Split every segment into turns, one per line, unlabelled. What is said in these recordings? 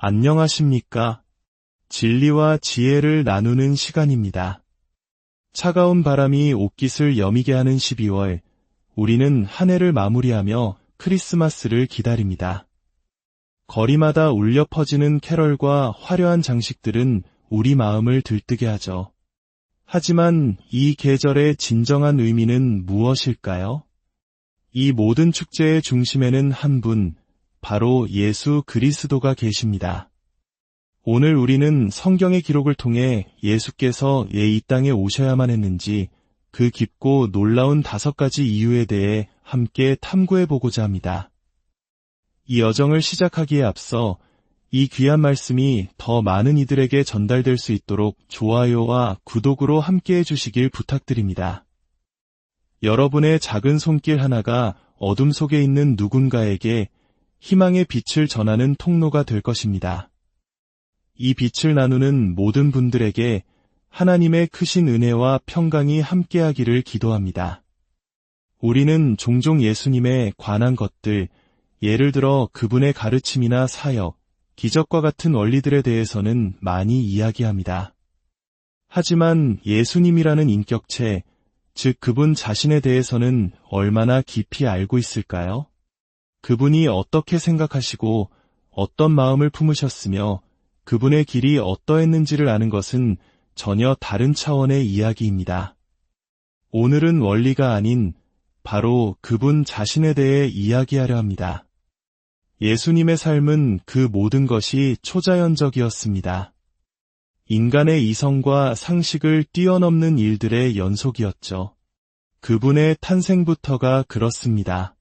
안녕하십니까? 진리와 지혜를 나누는 시간입니다. 차가운 바람이 옷깃을 여미게 하는 12월, 우리는 한 해를 마무리하며 크리스마스를 기다립니다. 거리마다 울려 퍼지는 캐럴과 화려한 장식들은 우리 마음을 들뜨게 하죠. 하지만 이 계절의 진정한 의미는 무엇일까요? 이 모든 축제의 중심에는 한 분, 바로 예수 그리스도가 계십니다. 오늘 우리는 성경의 기록을 통해 예수께서 왜 이 땅에 오셔야만 했는지 그 깊고 놀라운 다섯 가지 이유에 대해 함께 탐구해 보고자 합니다. 이 여정을 시작하기에 앞서 이 귀한 말씀이 더 많은 이들에게 전달될 수 있도록 좋아요와 구독으로 함께 해주시길 부탁드립니다. 여러분의 작은 손길 하나가 어둠 속에 있는 누군가에게 희망의 빛을 전하는 통로가 될 것입니다. 이 빛을 나누는 모든 분들에게 하나님의 크신 은혜와 평강이 함께하기를 기도합니다. 우리는 종종 예수님의 관한 것들, 예를 들어 그분의 가르침이나 사역, 기적과 같은 원리들에 대해서는 많이 이야기합니다. 하지만 예수님이라는 인격체, 즉 그분 자신에 대해서는 얼마나 깊이 알고 있을까요? 그분이 어떻게 생각하시고 어떤 마음을 품으셨으며 그분의 길이 어떠했는지를 아는 것은 전혀 다른 차원의 이야기입니다. 오늘은 원리가 아닌 바로 그분 자신에 대해 이야기하려 합니다. 예수님의 삶은 그 모든 것이 초자연적이었습니다. 인간의 이성과 상식을 뛰어넘는 일들의 연속이었죠. 그분의 탄생부터가 그렇습니다.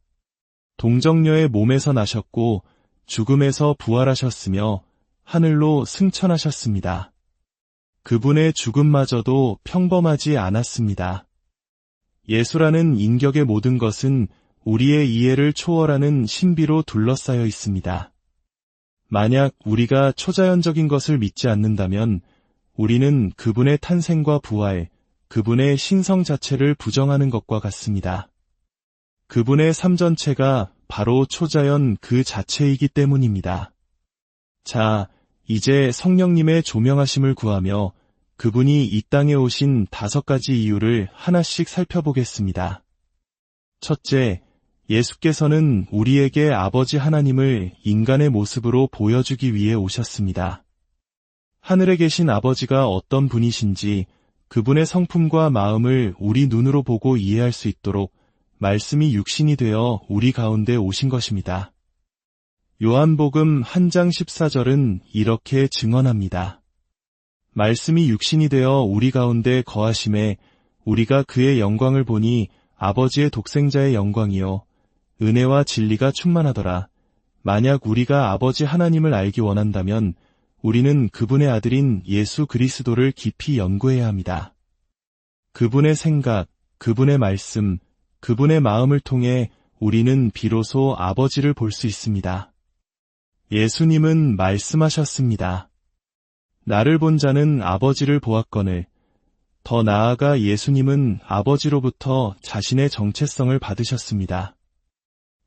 동정녀의 몸에서 나셨고 죽음에서 부활하셨으며 하늘로 승천하셨습니다. 그분의 죽음마저도 평범하지 않았습니다. 예수라는 인격의 모든 것은 우리의 이해를 초월하는 신비로 둘러싸여 있습니다. 만약 우리가 초자연적인 것을 믿지 않는다면 우리는 그분의 탄생과 부활, 그분의 신성 자체를 부정하는 것과 같습니다. 그분의 삶 전체가 바로 초자연 그 자체이기 때문입니다. 자, 이제 성령님의 조명하심을 구하며 그분이 이 땅에 오신 다섯 가지 이유를 하나씩 살펴보겠습니다. 첫째, 예수께서는 우리에게 아버지 하나님을 인간의 모습으로 보여주기 위해 오셨습니다. 하늘에 계신 아버지가 어떤 분이신지 그분의 성품과 마음을 우리 눈으로 보고 이해할 수 있도록 말씀이 육신이 되어 우리 가운데 오신 것입니다. 요한복음 한장 14절은 이렇게 증언합니다. 말씀이 육신이 되어 우리 가운데 거하심에 우리가 그의 영광을 보니 아버지의 독생자의 영광이요 은혜와 진리가 충만하더라. 만약 우리가 아버지 하나님을 알기 원한다면 우리는 그분의 아들인 예수 그리스도를 깊이 연구해야 합니다. 그분의 생각, 그분의 말씀, 그분의 마음을 통해 우리는 비로소 아버지를 볼 수 있습니다. 예수님은 말씀하셨습니다. 나를 본 자는 아버지를 보았거늘 더 나아가 예수님은 아버지로부터 자신의 정체성을 받으셨습니다.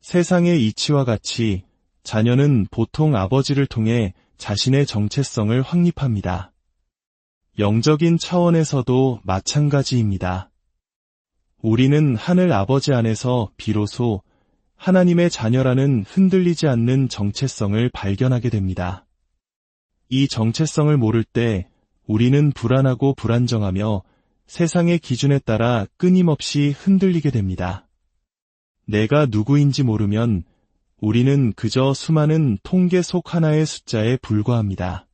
세상의 이치와 같이 자녀는 보통 아버지를 통해 자신의 정체성을 확립합니다. 영적인 차원에서도 마찬가지입니다. 우리는 하늘 아버지 안에서 비로소 하나님의 자녀라는 흔들리지 않는 정체성을 발견하게 됩니다. 이 정체성을 모를 때 우리는 불안하고 불안정하며 세상의 기준에 따라 끊임없이 흔들리게 됩니다. 내가 누구인지 모르면 우리는 그저 수많은 통계 속 하나의 숫자에 불과합니다.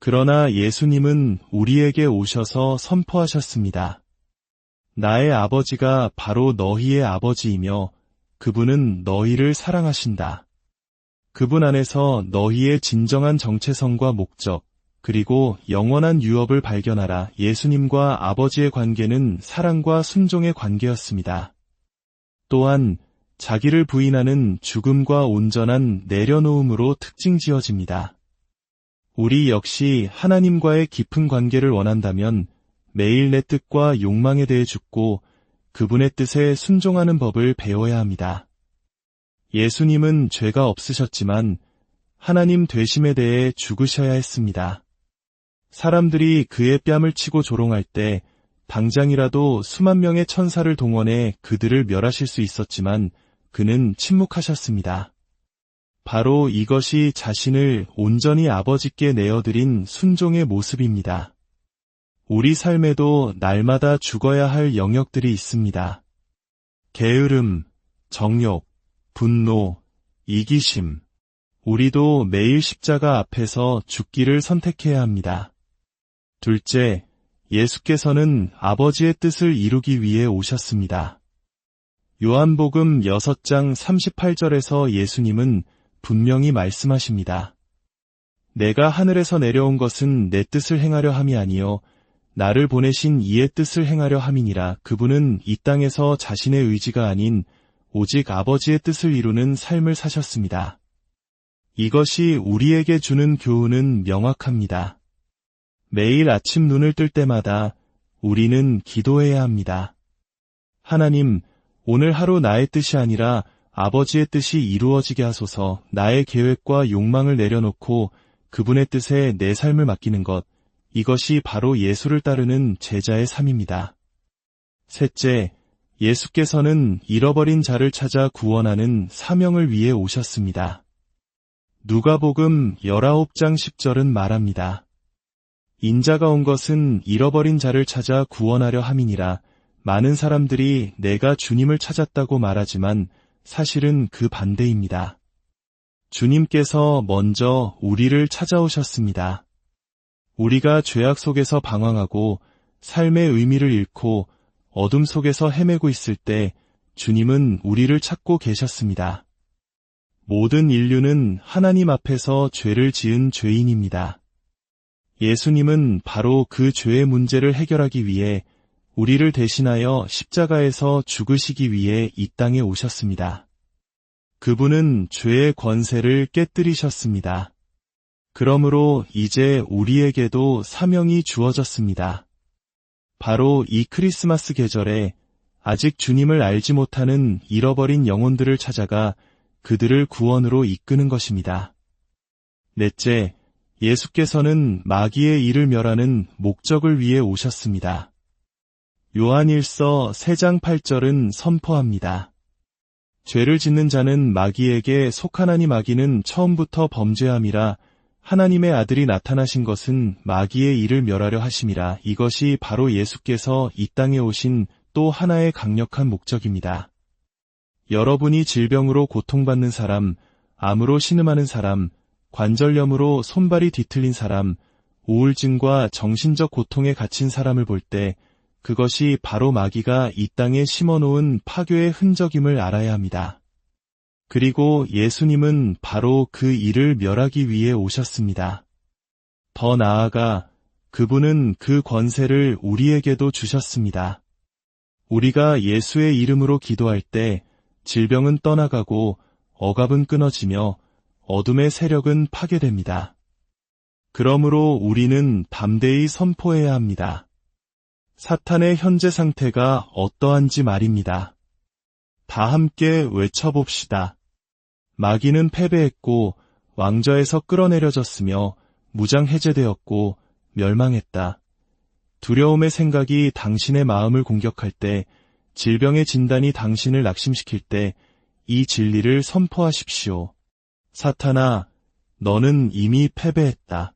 그러나 예수님은 우리에게 오셔서 선포하셨습니다. 나의 아버지가 바로 너희의 아버지이며 그분은 너희를 사랑하신다. 그분 안에서 너희의 진정한 정체성과 목적, 그리고 영원한 유업을 발견하라. 예수님과 아버지의 관계는 사랑과 순종의 관계였습니다. 또한 자기를 부인하는 죽음과 온전한 내려놓음으로 특징 지어집니다. 우리 역시 하나님과의 깊은 관계를 원한다면 매일 내 뜻과 욕망에 대해 죽고 그분의 뜻에 순종하는 법을 배워야 합니다. 예수님은 죄가 없으셨지만 하나님 되심에 대해 죽으셔야 했습니다. 사람들이 그의 뺨을 치고 조롱할 때 당장이라도 수만 명의 천사를 동원해 그들을 멸하실 수 있었지만 그는 침묵하셨습니다. 바로 이것이 자신을 온전히 아버지께 내어드린 순종의 모습입니다. 우리 삶에도 날마다 죽어야 할 영역들이 있습니다. 게으름, 정욕, 분노, 이기심. 우리도 매일 십자가 앞에서 죽기를 선택해야 합니다. 둘째, 예수께서는 아버지의 뜻을 이루기 위해 오셨습니다. 요한복음 6장 38절에서 예수님은 분명히 말씀하십니다. 내가 하늘에서 내려온 것은 내 뜻을 행하려 함이 아니요 나를 보내신 이의 뜻을 행하려 함이니라 그분은 이 땅에서 자신의 의지가 아닌 오직 아버지의 뜻을 이루는 삶을 사셨습니다. 이것이 우리에게 주는 교훈은 명확합니다. 매일 아침 눈을 뜰 때마다 우리는 기도해야 합니다. 하나님, 오늘 하루 나의 뜻이 아니라 아버지의 뜻이 이루어지게 하소서 나의 계획과 욕망을 내려놓고 그분의 뜻에 내 삶을 맡기는 것, 이것이 바로 예수를 따르는 제자의 삶입니다. 셋째, 예수께서는 잃어버린 자를 찾아 구원하는 사명을 위해 오셨습니다. 누가복음 19장 10절은 말합니다. 인자가 온 것은 잃어버린 자를 찾아 구원하려 함이니라. 많은 사람들이 내가 주님을 찾았다고 말하지만 사실은 그 반대입니다. 주님께서 먼저 우리를 찾아오셨습니다. 우리가 죄악 속에서 방황하고 삶의 의미를 잃고 어둠 속에서 헤매고 있을 때 주님은 우리를 찾고 계셨습니다. 모든 인류는 하나님 앞에서 죄를 지은 죄인입니다. 예수님은 바로 그 죄의 문제를 해결하기 위해 우리를 대신하여 십자가에서 죽으시기 위해 이 땅에 오셨습니다. 그분은 죄의 권세를 깨뜨리셨습니다. 그러므로 이제 우리에게도 사명이 주어졌습니다. 바로 이 크리스마스 계절에 아직 주님을 알지 못하는 잃어버린 영혼들을 찾아가 그들을 구원으로 이끄는 것입니다. 넷째, 예수께서는 마귀의 일을 멸하는 목적을 위해 오셨습니다. 요한일서 3장 8절은 선포합니다. 죄를 짓는 자는 마귀에게 속하나니 마귀는 처음부터 범죄함이라 하나님의 아들이 나타나신 것은 마귀의 일을 멸하려 하심이라 이것이 바로 예수께서 이 땅에 오신 또 하나의 강력한 목적입니다. 여러분이 질병으로 고통받는 사람, 암으로 신음하는 사람, 관절염으로 손발이 뒤틀린 사람, 우울증과 정신적 고통에 갇힌 사람을 볼 때 그것이 바로 마귀가 이 땅에 심어놓은 파괴의 흔적임을 알아야 합니다. 그리고 예수님은 바로 그 일을 멸하기 위해 오셨습니다. 더 나아가 그분은 그 권세를 우리에게도 주셨습니다. 우리가 예수의 이름으로 기도할 때 질병은 떠나가고 억압은 끊어지며 어둠의 세력은 파괴됩니다. 그러므로 우리는 담대히 선포해야 합니다. 사탄의 현재 상태가 어떠한지 말입니다. 다 함께 외쳐봅시다. 마귀는 패배했고 왕좌에서 끌어내려졌으며 무장 해제되었고 멸망했다. 두려움의 생각이 당신의 마음을 공격할 때, 질병의 진단이 당신을 낙심시킬 때, 이 진리를 선포하십시오. 사탄아, 너는 이미 패배했다.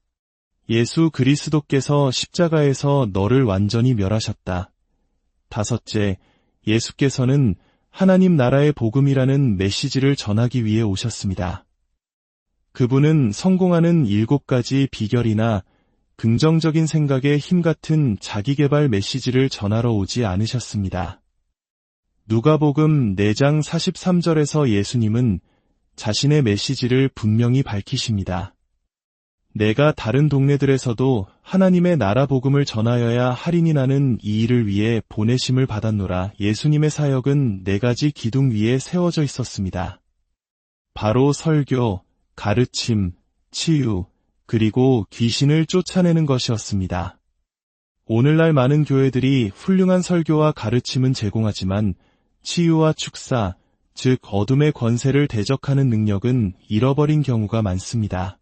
예수 그리스도께서 십자가에서 너를 완전히 멸하셨다. 다섯째, 예수께서는 하나님 나라의 복음이라는 메시지를 전하기 위해 오셨습니다. 그분은 성공하는 일곱 가지 비결이나 긍정적인 생각의 힘 같은 자기개발 메시지를 전하러 오지 않으셨습니다. 누가복음 4장 43절에서 예수님은 자신의 메시지를 분명히 밝히십니다. 내가 다른 동네들에서도 하나님의 나라 복음을 전하여야 할인이 나는 이 일을 위해 보내심을 받았노라 예수님의 사역은 네 가지 기둥 위에 세워져 있었습니다. 바로 설교, 가르침, 치유, 그리고 귀신을 쫓아내는 것이었습니다. 오늘날 많은 교회들이 훌륭한 설교와 가르침은 제공하지만 치유와 축사, 즉 어둠의 권세를 대적하는 능력은 잃어버린 경우가 많습니다.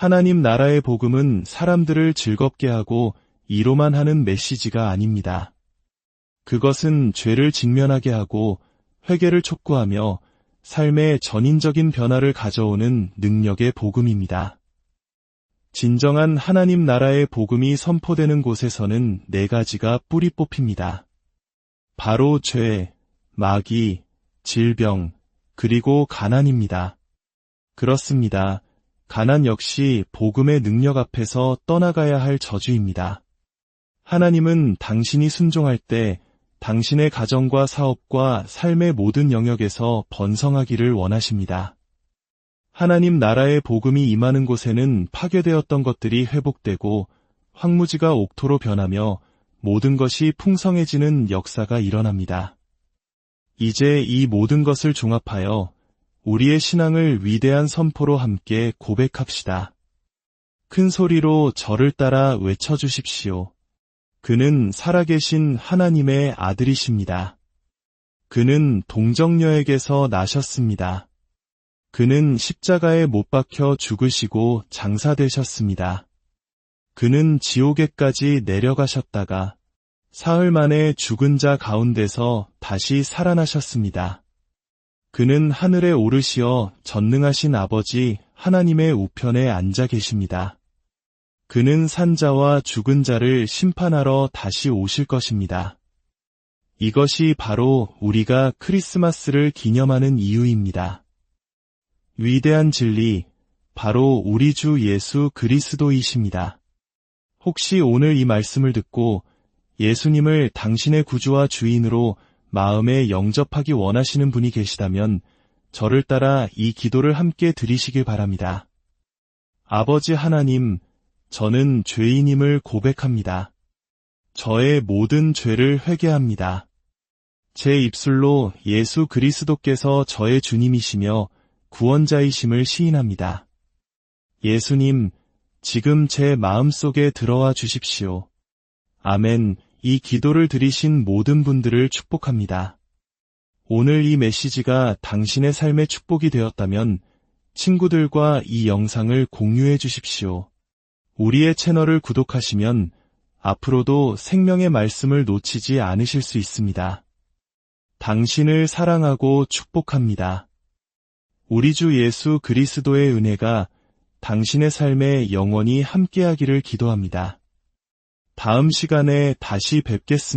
하나님 나라의 복음은 사람들을 즐겁게 하고 이로만 하는 메시지가 아닙니다. 그것은 죄를 직면하게 하고 회개를 촉구하며 삶의 전인적인 변화를 가져오는 능력의 복음입니다. 진정한 하나님 나라의 복음이 선포되는 곳에서는 네 가지가 뿌리 뽑힙니다. 바로 죄, 마귀, 질병, 그리고 가난입니다. 그렇습니다. 가난 역시 복음의 능력 앞에서 떠나가야 할 저주입니다. 하나님은 당신이 순종할 때 당신의 가정과 사업과 삶의 모든 영역에서 번성하기를 원하십니다. 하나님 나라의 복음이 임하는 곳에는 파괴되었던 것들이 회복되고 황무지가 옥토로 변하며 모든 것이 풍성해지는 역사가 일어납니다. 이제 이 모든 것을 종합하여 우리의 신앙을 위대한 선포로 함께 고백합시다. 큰 소리로 저를 따라 외쳐주십시오. 그는 살아계신 하나님의 아들이십니다. 그는 동정녀에게서 나셨습니다. 그는 십자가에 못 박혀 죽으시고 장사되셨습니다. 그는 지옥에까지 내려가셨다가 사흘 만에 죽은 자 가운데서 다시 살아나셨습니다. 그는 하늘에 오르시어 전능하신 아버지 하나님의 우편에 앉아 계십니다. 그는 산자와 죽은 자를 심판하러 다시 오실 것입니다. 이것이 바로 우리가 크리스마스를 기념하는 이유입니다. 위대한 진리, 바로 우리 주 예수 그리스도이십니다. 혹시 오늘 이 말씀을 듣고 예수님을 당신의 구주와 주인으로 마음에 영접하기 원하시는 분이 계시다면 저를 따라 이 기도를 함께 드리시길 바랍니다. 아버지 하나님, 저는 죄인임을 고백합니다. 저의 모든 죄를 회개합니다. 제 입술로 예수 그리스도께서 저의 주님이시며 구원자이심을 시인합니다. 예수님, 지금 제 마음속에 들어와 주십시오. 아멘. 이 기도를 들으신 모든 분들을 축복합니다. 오늘 이 메시지가 당신의 삶의 축복이 되었다면 친구들과 이 영상을 공유해 주십시오. 우리의 채널을 구독하시면 앞으로도 생명의 말씀을 놓치지 않으실 수 있습니다. 당신을 사랑하고 축복합니다. 우리 주 예수 그리스도의 은혜가 당신의 삶에 영원히 함께하기를 기도합니다. 다음 시간에 다시 뵙겠습니다.